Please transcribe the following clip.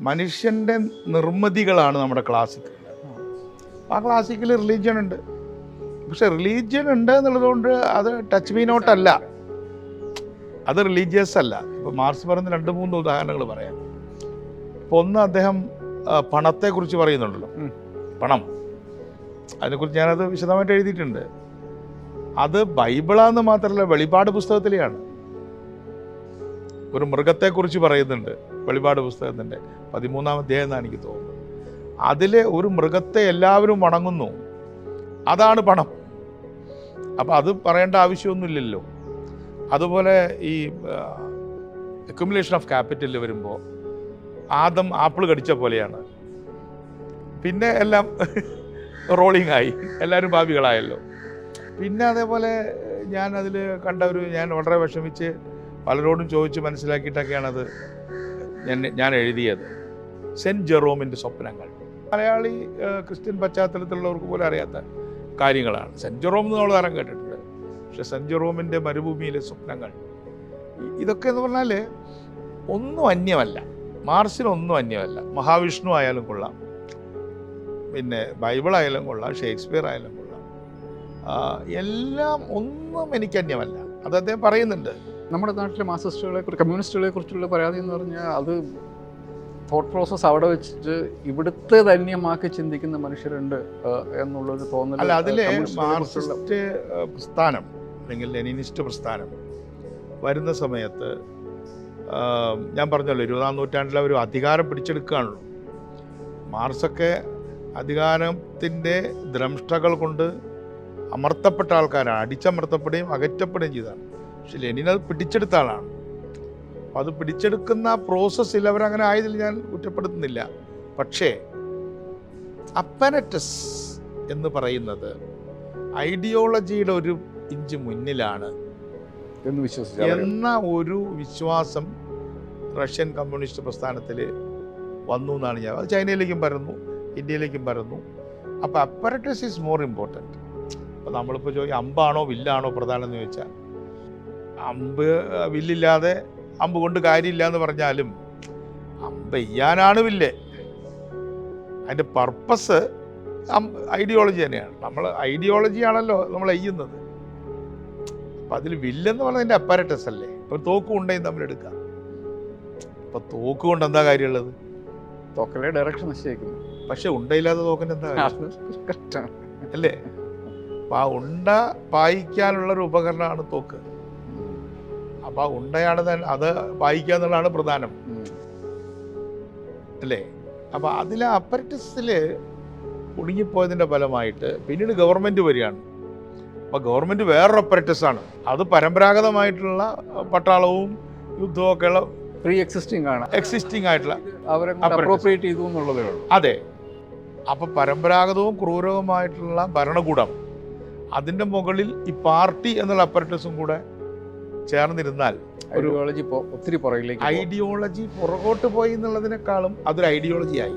മനുഷ്യന്റെ നിർമ്മിതികളാണ് നമ്മുടെ ക്ലാസിക് ആ ക്ലാസിക്കൽ റിലീജിയൻ ഉണ്ട്. പക്ഷെ റിലീജിയൻ ഉണ്ട് എന്നുള്ളതുകൊണ്ട് അത് ടച്ച് മീ നോട്ട് അല്ല. അത് റിലീജിയസ് അല്ല. ഇപ്പോൾ മാർസ് പറയുന്ന രണ്ട് മൂന്ന് ഉദാഹരണങ്ങൾ പറയാം. ഇപ്പോൾ ഒന്ന് അദ്ദേഹം പണത്തെക്കുറിച്ച് പറയുന്നുണ്ടല്ലോ. പണം. അതിനെക്കുറിച്ച് ഞാനത് വിശദമായിട്ട് എഴുതിയിട്ടുണ്ട്. അത് ബൈബിളാന്ന് മാത്രമല്ല വെളിപാട് പുസ്തകത്തിലെയാണ്. ഒരു മൃഗത്തെക്കുറിച്ച് പറയുന്നുണ്ട് വെളിപാട് പുസ്തകത്തിന്റെ പതിമൂന്നാം അധ്യായം എന്നാണ് എനിക്ക് തോന്നുന്നത്. അതിലെ ഒരു മൃഗത്തെ എല്ലാവരും വണങ്ങുന്നു. അതാണ് പണം. അപ്പോൾ അത് പറയേണ്ട ആവശ്യമൊന്നുമില്ലല്ലോ. അതുപോലെ ഈ അക്യുമുലേഷൻ ഓഫ് ക്യാപിറ്റൽ വരുമ്പോൾ ആദം ആപ്പിൾ കടിച്ച പോലെയാണ്. പിന്നെ എല്ലാം റോളിംഗ് ആയി. എല്ലാവരും ഭാവികളായല്ലോ. പിന്നെ അതേപോലെ ഞാൻ അതിൽ കണ്ട ഒരു ഞാൻ വളരെ വിഷമിച്ച് പലരോടും ചോദിച്ച് മനസ്സിലാക്കിയിട്ടൊക്കെയാണത് ഞാൻ ഞാൻ എഴുതിയത്. സെന്റ് ജെറോമിന്റെ സ്വപ്നങ്ങൾ. മലയാളി ക്രിസ്ത്യൻ പശ്ചാത്തലത്തിലുള്ളവർക്ക് പോലും അറിയാത്ത കാര്യങ്ങളാണ്. സെന്റ് ജെറോം എന്ന് നമ്മൾ തരം കേട്ടിട്ടുണ്ട്. പക്ഷെ സെന്റ് ജെറോമിന്റെ മരുഭൂമിയിലെ സ്വപ്നങ്ങൾ. ഇതൊക്കെ എന്ന് പറഞ്ഞാൽ ഒന്നും അന്യമല്ല. മാർസിനൊന്നും അന്യമല്ല. മഹാവിഷ്ണു ആയാലും കൊള്ളാം. പിന്നെ ബൈബിൾ ആയാലും കൊള്ളാം ഷേക്സ്പിയർ ആയാലും കൊള്ളാം. എല്ലാം ഒന്നും എനിക്ക് അന്യമല്ല. അത് അദ്ദേഹം പറയുന്നുണ്ട്. നമ്മുടെ നാട്ടിലെ മാർസിസ്റ്റുകളെ കുറിച്ച് കമ്മ്യൂണിസ്റ്റുകളെ കുറിച്ചുള്ള പരാതി എന്ന് പറഞ്ഞാൽ അത് തോട്ട് പ്രോസസ്സ് അവിടെ വെച്ചിട്ട് ഇവിടുത്തെ ധന്യമാക്കി ചിന്തിക്കുന്ന മനുഷ്യരുണ്ട് എന്നുള്ളൊരു തോന്നൽ അല്ല അതിലെ ആ, പ്രസ്ഥാനം അല്ലെങ്കിൽ ലെനിനിസ്റ്റ് പ്രസ്ഥാനം വരുന്ന സമയത്ത് ഞാൻ പറഞ്ഞല്ലോ ഇരുപതാം നൂറ്റാണ്ടിൽ അവർ അധികാരം പിടിച്ചെടുക്കുകയാണല്ലോ. മാർസൊക്കെ അധികാരത്തിന്റെ ദ്രംഷ്ടകൾ കൊണ്ട് അമർത്തപ്പെട്ട ആൾക്കാരാണ് അടിച്ചമർത്തപ്പെടുകയും അകറ്റപ്പെടുകയും ചെയ്തതാണ്. പക്ഷെ ലെനിൻ അത് പിടിച്ചെടുത്ത ആളാണ്. അപ്പോൾ അത് പിടിച്ചെടുക്കുന്ന പ്രോസസ്സിൽ അവരങ്ങനെ ആയതിൽ ഞാൻ കുറ്റപ്പെടുത്തുന്നില്ല. പക്ഷേ അപ്പനറ്റസ് എന്ന് പറയുന്നത് ഐഡിയോളജിയുടെ ഒരു ഇഞ്ച് മുന്നിലാണ് എന്ന് വിശ്വസിച്ചു. എന്ന ഒരു വിശ്വാസം റഷ്യൻ കമ്മ്യൂണിസ്റ്റ് പ്രസ്ഥാനത്തിൽ വന്നു എന്നാണ് ഞാൻ. അത് ചൈനയിലേക്കും പരന്നു ഇന്ത്യയിലേക്കും പരന്നു. അപ്പോൾ അപ്പററ്റസ് ഈസ് മോർ ഇമ്പോർട്ടന്റ് അപ്പോൾ നമ്മളിപ്പോൾ ചോദിക്കും അമ്പാണോ വില്ലാണോ പ്രധാനം എന്ന് ചോദിച്ചാൽ അമ്പ് വില്ലില്ലാതെ അമ്പ് കൊണ്ട് കാര്യമില്ല എന്ന് പറഞ്ഞാലും അമ്പ് ചെയ്യാനാണ് വില്ല്. അതിന്റെ പർപ്പസ് ഐഡിയോളജി തന്നെയാണ്. നമ്മൾ ഐഡിയോളജി ആണല്ലോ നമ്മൾ എയ്യുന്നത് അപ്പം അതിൽ വില്ലെന്ന് പറയുന്നതിന്റെ അപ്പാരറ്റസ് അല്ലേ? ഇപ്പം തോക്കും ഉണ്ടെങ്കിൽ തമ്മിൽ എടുക്കാം. അപ്പം തോക്ക് കൊണ്ട് എന്താ കാര്യമുള്ളത്? തോക്കലെ ഡയറക്ഷൻ നിശ്ചയിക്കുന്നു. പക്ഷെ ഉണ്ടയില്ലാത്ത തോക്കിന്റെ എന്താ അല്ലേ? അപ്പം ആ ഉണ്ട പായിക്കാനുള്ള ഒരു ഉപകരണമാണ് തോക്ക്. അപ്പം ഉണ്ടയാണ് തന്നെ അത് വായിക്കുക എന്നുള്ളതാണ് പ്രധാനം. അല്ലേ? അപ്പോൾ അതിലെ അപ്പററ്റസിൽ കുടുങ്ങിപ്പോയതിന്റെ ഫലമായിട്ട് പിന്നീട് ഗവൺമെന്റ് വരികയാണ്. അപ്പോൾ ഗവൺമെന്റ് വേറൊരു അപ്പററ്റസ് ആണ് അത് പരമ്പരാഗതമായിട്ടുള്ള പട്ടാളവും യുദ്ധവും ഒക്കെയുള്ള പ്രീ എക്സിസ്റ്റിംഗ് ആണ്. എക്സിസ്റ്റിംഗ് ആയിട്ടുള്ള അവരെ അപ്രോപ്രിയേറ്റ് ചെയ്തു എന്നുള്ളതേ ഉള്ളൂ. അതെ. അപ്പോൾ പരമ്പരാഗതവും ക്രൂരവുമായിട്ടുള്ള ഭരണകൂടം അതിന്റെ മുകളിൽ ഈ പാർട്ടി എന്നുള്ള അപ്പററ്റസും കൂടെ ചേർന്നിരുന്നാൽ ഒരു ഐഡിയോളജി ഒത്തിരി പുറകിലേക്ക് ഐഡിയോളജി പുറകോട്ട് പോയി എന്നുള്ളതിനേക്കാളും അതൊരു ഐഡിയോളജി ആയി.